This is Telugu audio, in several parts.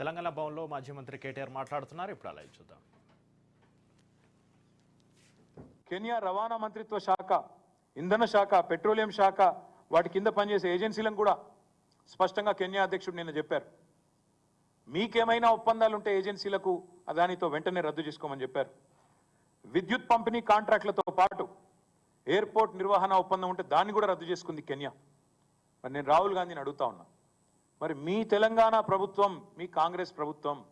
తెలంగాణ భవన్లో మాజీ మంత్రి కేటీఆర్ మాట్లాడుతున్నారు. ఇప్పుడు అలా చూద్దాం. కెనియా రవాణా మంత్రిత్వ శాఖ ఇంధన శాఖ పెట్రోలియం శాఖ వాటి కింద పనిచేసే ఏజెన్సీలను కూడా స్పష్టంగా కెన్యా అధ్యక్షుడు నిన్న చెప్పారు. మీకేమైనా ఒప్పందాలు ఉంటే ఏజెన్సీలకు అదానితో వెంటనే రద్దు చేసుకోమని చెప్పారు. విద్యుత్ పంపిణీ కాంట్రాక్టులతో పాటు ఎయిర్పోర్ట్ నిర్వహణ ఒప్పందం ఉంటే దాన్ని కూడా రద్దు చేసుకుంది కెన్యా. మరి నేను రాహుల్ గాంధీని అడుగుతా ఉన్నా. మరి మీ తెలంగాణ ప్రభుత్వం మీ కాంగ్రెస్ ప్రభుత్వం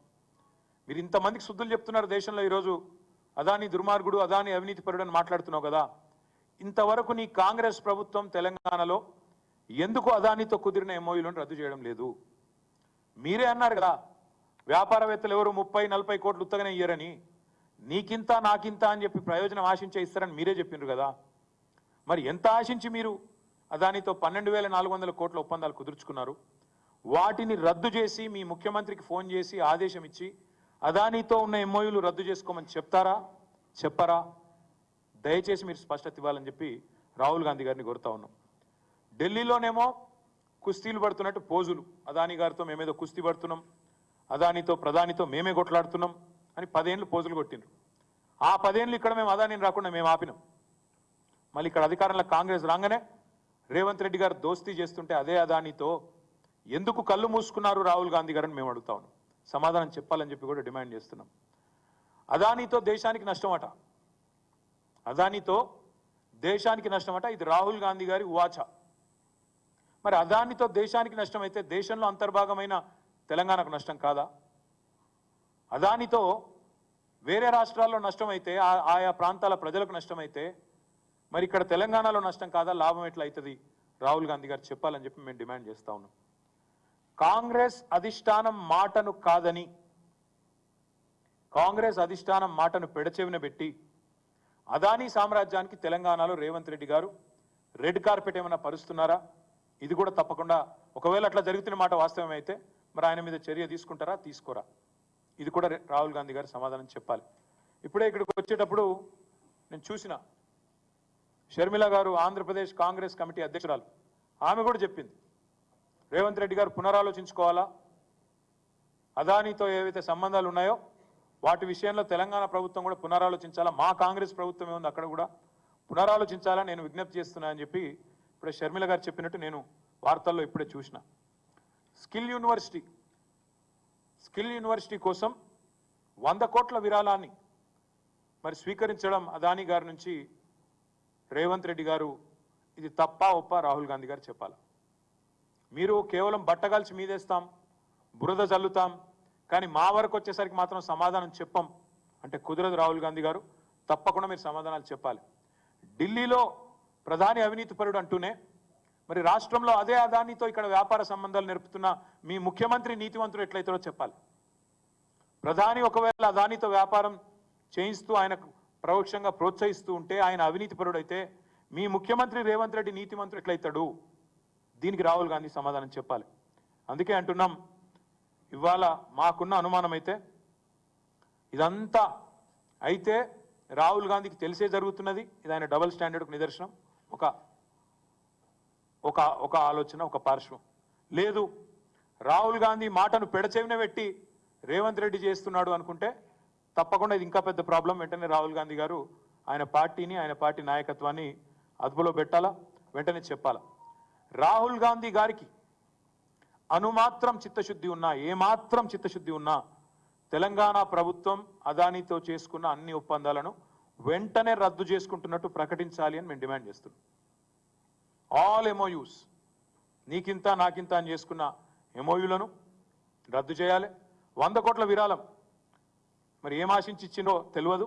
మీరు ఇంతమందికి శుద్ధులు చెప్తున్నారు దేశంలో ఈరోజు. అదాని దుర్మార్గుడు అదాని అవినీతి పరుడు అని మాట్లాడుతున్నావు కదా. ఇంతవరకు నీ కాంగ్రెస్ ప్రభుత్వం తెలంగాణలో ఎందుకు అదానితో కుదిరిన ఎంఓయూలను రద్దు చేయడం లేదు? మీరే అన్నారు కదా వ్యాపారవేత్తలు ఎవరు ముప్పై నలభై కోట్లు ఉత్తగానే ఇయ్యరని. నీకింత నాకింత అని చెప్పి ప్రయోజనం ఆశించే ఇస్తారని మీరే చెప్పిండ్రు కదా. మరి ఎంత ఆశించి మీరు అదానితో పన్నెండు వేల నాలుగు వందల కోట్ల ఒప్పందాలు కుదుర్చుకున్నారు? వాటిని రద్దు చేసి మీ ముఖ్యమంత్రికి ఫోన్ చేసి ఆదేశం ఇచ్చి అదానితో ఉన్న ఎంఓయూలు రద్దు చేసుకోమని చెప్తారా? చెప్పరా? దయచేసి మీరు స్పష్టత ఇవ్వాలని చెప్పి రాహుల్ గాంధీ గారిని కోరుతా ఉన్నాం. ఢిల్లీలోనేమో కుస్తీలు పడుతున్నట్టు పోజులు. అదాని గారితో మేమేదో కుస్తీ పడుతున్నాం. అదానితో ప్రధానితో మేమే కొట్లాడుతున్నాం అని పదేళ్ళు పోజులు కొట్టిండ్రు. ఆ పదేళ్ళు ఇక్కడ మేము అదానిని రాకుండా మేము ఆపినాం. మళ్ళీ ఇక్కడ అధికారంలో కాంగ్రెస్ రాగానే రేవంత్ రెడ్డి గారు దోస్తీ చేస్తుంటే అదే అదానితో ఎందుకు కళ్ళు మూసుకున్నారు రాహుల్ గాంధీ గారని మేము అడుగుతా ఉన్నాం. సమాధానం చెప్పాలని చెప్పి కూడా డిమాండ్ చేస్తున్నాం. అదానితో దేశానికి నష్టం అట అదానితో దేశానికి నష్టం అట ఇది రాహుల్ గాంధీ గారి వాచ మరి అదానితో దేశానికి నష్టం అయితే దేశంలో అంతర్భాగమైన తెలంగాణకు నష్టం కాదా? అదానితో వేరే రాష్ట్రాల్లో నష్టం అయితే ఆ- ఆయా ప్రాంతాల ప్రజలకు నష్టం అయితే మరి ఇక్కడ తెలంగాణలో నష్టం కాదా? లాభం ఎట్లా అవుతుంది? రాహుల్ గాంధీ గారు చెప్పాలని చెప్పి మేము డిమాండ్ చేస్తా ఉన్నాం. కాంగ్రెస్ అధిష్టానం మాటను కాదని కాంగ్రెస్ అధిష్టానం మాటను పెడచెవిన పెట్టి అదానీ సామ్రాజ్యానికి తెలంగాణలో రేవంత్ రెడ్డి గారు రెడ్ కార్పెట్ ఏమైనా పరుస్తున్నారా? ఇది కూడా తప్పకుండా. ఒకవేళ అట్లా జరుగుతున్న మాట వాస్తవం అయితే మరి ఆయన మీద చర్య తీసుకుంటారా? తీసుకోరా. ఇది కూడా రాహుల్ గాంధీ గారు సమాధానం చెప్పాలి. ఇప్పుడే ఇక్కడికి వచ్చేటప్పుడు నేను చూసిన షర్మిల గారు ఆంధ్రప్రదేశ్ కాంగ్రెస్ కమిటీ అధ్యక్షురాలు. ఆమె కూడా చెప్పింది. రేవంత్ రెడ్డి గారు పునరాలోచించుకోవాలా? అదానితో ఏవైతే సంబంధాలు ఉన్నాయో వాటి విషయంలో తెలంగాణ ప్రభుత్వం కూడా పునరాలోచించాలా? మా కాంగ్రెస్ ప్రభుత్వం ఏముంది అక్కడ కూడా? పునరాలోచించాలా? నేను విజ్ఞప్తి చేస్తున్నా అని చెప్పి ఇప్పుడే షర్మిల గారు చెప్పినట్టు నేను వార్తల్లో ఇప్పుడే చూసిన. స్కిల్ యూనివర్సిటీ స్కిల్ యూనివర్సిటీ కోసం వంద కోట్ల విరాళాన్ని మరి స్వీకరించడం అదాని గారి నుంచి రేవంత్ రెడ్డి గారు ఇది తప్ప ఒప్ప రాహుల్ గాంధీ గారు చెప్పాలి? మీరు కేవలం బట్టగాల్చి మీదేస్తాం బురద చల్లుతాం కానీ మా వరకు వచ్చేసరికి మాత్రం సమాధానం చెప్పం. అంటే కుదరదు రాహుల్ గాంధీ గారు తప్పకుండా మీరు సమాధానాలు చెప్పాలి. ఢిల్లీలో ప్రధాని అవినీతి పరుడు అంటూనే మరి రాష్ట్రంలో అదే అదానితో ఇక్కడ వ్యాపార సంబంధాలు నేర్పుతున్న మీ ముఖ్యమంత్రి నీతివంతుడు ఎట్లయితాడో చెప్పాలి. ప్రధాని ఒకవేళ అదానితో వ్యాపారం చేయిస్తూ ఆయనకు పరోక్షంగా ప్రోత్సహిస్తూ ఉంటే ఆయన అవినీతి పరుడైతే మీ ముఖ్యమంత్రి రేవంత్ రెడ్డి నీతిమంతుడు ఎట్లయితాడు? దీనికి రాహుల్ గాంధీ సమాధానం చెప్పాలి. అందుకే అంటున్నాం ఇవాళ మాకున్న అనుమానం అయితే ఇదంతా అయితే రాహుల్ గాంధీకి తెలిసే జరుగుతున్నది. ఇది ఆయన డబల్ స్టాండర్డ్కు నిదర్శనం. ఒక ఒక ఒక ఆలోచన ఒక పార్శ్వం. లేదు రాహుల్ గాంధీ మాటను పెడచెవిన పెట్టి రేవంత్ రెడ్డి చేస్తున్నాడు అనుకుంటే తప్పకుండా ఇది ఇంకా పెద్ద ప్రాబ్లం. వెంటనే రాహుల్ గాంధీ గారు ఆయన పార్టీని ఆయన పార్టీ నాయకత్వాన్ని అదుపులో పెట్టాలా? వెంటనే చెప్పాలా? రాహుల్ గాంధీ గారికి అనుమాత్రం చిత్తశుద్ధి ఉన్నా ఏమాత్రం చిత్తశుద్ధి ఉన్నా తెలంగాణ ప్రభుత్వం అదానితో చేసుకున్న అన్ని ఒప్పందాలను వెంటనే రద్దు చేసుకుంటున్నట్టు ప్రకటించాలి అని మేము డిమాండ్ చేస్తున్నాం. ఆల్ ఎంఓయూస్ నీకింత నాకింత అని చేసుకున్న ఎంఓయూలను రద్దు చేయాలి. వంద కోట్ల విరాళం మరి ఏం ఆశించి ఇచ్చిందో తెలియదు.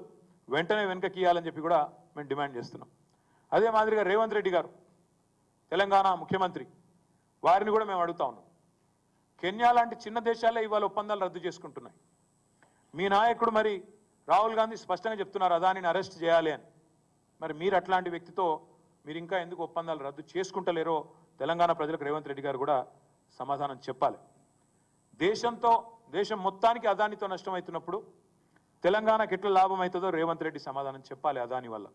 వెంటనే వెనకకి ఇవ్వాలని చెప్పి కూడా మేము డిమాండ్ చేస్తున్నాం. అదే మాదిరిగా రేవంత్ రెడ్డి గారు తెలంగాణ ముఖ్యమంత్రి. వారిని కూడా మేము అడుగుతా ఉన్నాం. కెన్యా లాంటి చిన్న దేశాలే ఇవాళ ఒప్పందాలు రద్దు చేసుకుంటున్నాయి. మీ నాయకుడు మరి రాహుల్ గాంధీ స్పష్టంగా చెప్తున్నారు అదానిని అరెస్ట్ చేయాలి అని. మరి మీరు అట్లాంటి వ్యక్తితో మీరు ఇంకా ఎందుకు ఒప్పందాలు రద్దు చేసుకుంటలేరో తెలంగాణ ప్రజలకు రేవంత్ రెడ్డి గారు కూడా సమాధానం చెప్పాలి. దేశంతో దేశం మొత్తానికి అదానితో నష్టమవుతున్నప్పుడు తెలంగాణకి ఎట్లా లాభం అవుతుందో రేవంత్ రెడ్డి సమాధానం చెప్పాలి అదాని వల్ల.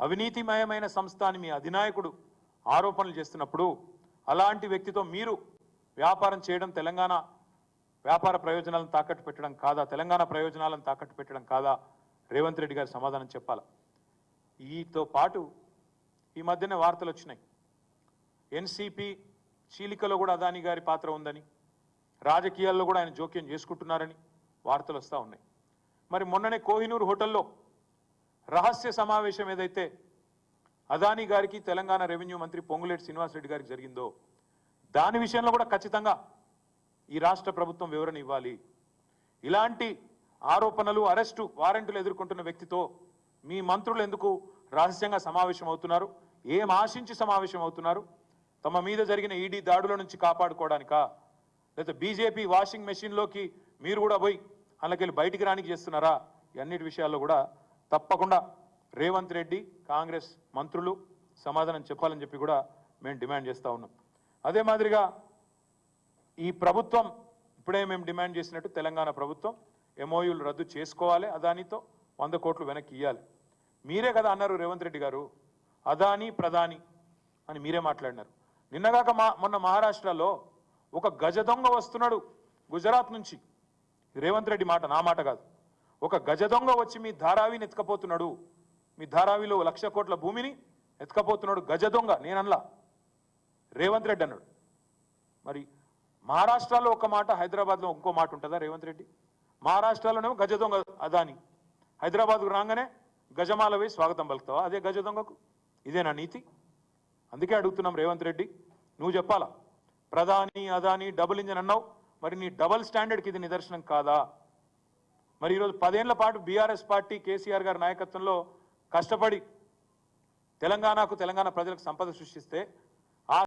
అవినీతిమయమైన సంస్థ అని మీ అధినాయకుడు ఆరోపణలు చేస్తున్నప్పుడు అలాంటి వ్యక్తితో మీరు వ్యాపారం చేయడం తెలంగాణ వ్యాపార ప్రయోజనాలను తాకట్టు పెట్టడం కాదా? తెలంగాణ ప్రయోజనాలను తాకట్టు పెట్టడం కాదా? రేవంత్ రెడ్డి గారి సమాధానం చెప్పాల? ఈతో పాటు ఈ మధ్యనే వార్తలు వచ్చినాయి. ఎన్సిపి చీలికలో కూడా అదాని గారి పాత్ర ఉందని రాజకీయాల్లో కూడా ఆయన జోక్యం చేసుకుంటున్నారని వార్తలు వస్తూ ఉన్నాయి. మరి మొన్ననే కోహినూర్ హోటల్లో రహస్య సమావేశం ఏదైతే అదానీ గారికి తెలంగాణ రెవెన్యూ మంత్రి పొంగులేటి శ్రీనివాసరెడ్డి గారికి జరిగిందో దాని విషయంలో కూడా ఖచ్చితంగా ఈ రాష్ట్ర ప్రభుత్వం వివరణ ఇవ్వాలి. ఇలాంటి ఆరోపణలు అరెస్టు వారెంట్లు ఎదుర్కొంటున్న వ్యక్తితో మీ మంత్రులు ఎందుకు రహస్యంగా సమావేశం అవుతున్నారు ఏం ఆశించి సమావేశం అవుతున్నారు తమ మీద జరిగిన ఈడీ దాడుల నుంచి కాపాడుకోవడానికా? లేదా బీజేపీ వాషింగ్ మెషిన్లోకి మీరు కూడా పోయి అందులోకెళ్ళి బయటికి రానికి చేస్తున్నారా? అన్నిటి విషయాల్లో కూడా తప్పకుండా రేవంత్ రెడ్డి కాంగ్రెస్ మంత్రులు సమాధానం చెప్పాలని చెప్పి కూడా మేము డిమాండ్ చేస్తూ ఉన్నాం. అదే మాదిరిగా ఈ ప్రభుత్వం ఇప్పుడే మేము డిమాండ్ చేసినట్టు తెలంగాణ ప్రభుత్వం ఎంఓయూలు రద్దు చేసుకోవాలి అదానితో వంద కోట్లు వెనక్కి ఇవ్వాలి మీరే కదా అన్నారు రేవంత్ రెడ్డి గారు అదాని ప్రధాని అని మీరే మాట్లాడినారు. నిన్నగాక మా మొన్న మహారాష్ట్రలో ఒక గజ దొంగ వస్తున్నాడు గుజరాత్ నుంచి. రేవంత్ రెడ్డి మాట నా మాట కాదు. ఒక గజ దొంగ వచ్చి మీ ధారావిని ఎత్తుకపోతున్నాడు మీ ధారావిలో లక్ష కోట్ల భూమిని ఎత్తుకపోతున్నాడు గజ దొంగ. నేనన్లా. రేవంత్ రెడ్డి అన్నాడు. మరి మహారాష్ట్రలో ఒక మాట హైదరాబాద్లో ఇంకో మాట ఉంటుందా రేవంత్ రెడ్డి? మహారాష్ట్రలోనేమో గజ దొంగ అదాని. హైదరాబాద్కు రాగానే గజమాల వేసి స్వాగతం పలుకుతావా? అదే గజ దొంగకు? ఇదే నా నీతి? అందుకే అడుగుతున్నాం రేవంత్ రెడ్డి నువ్వు చెప్పాలా? ప్రధాని అదాని డబుల్ ఇంజన్ అన్నావు. మరి నీ డబుల్ స్టాండర్డ్కి ఇది నిదర్శనం కాదా? మరి ఈరోజు పదేళ్ళ పాటు బీఆర్ఎస్ పార్టీ కేసీఆర్ గారి నాయకత్వంలో కష్టపడి తెలంగాణకు తెలంగాణ ప్రజలకు సంపద సృష్టిస్తే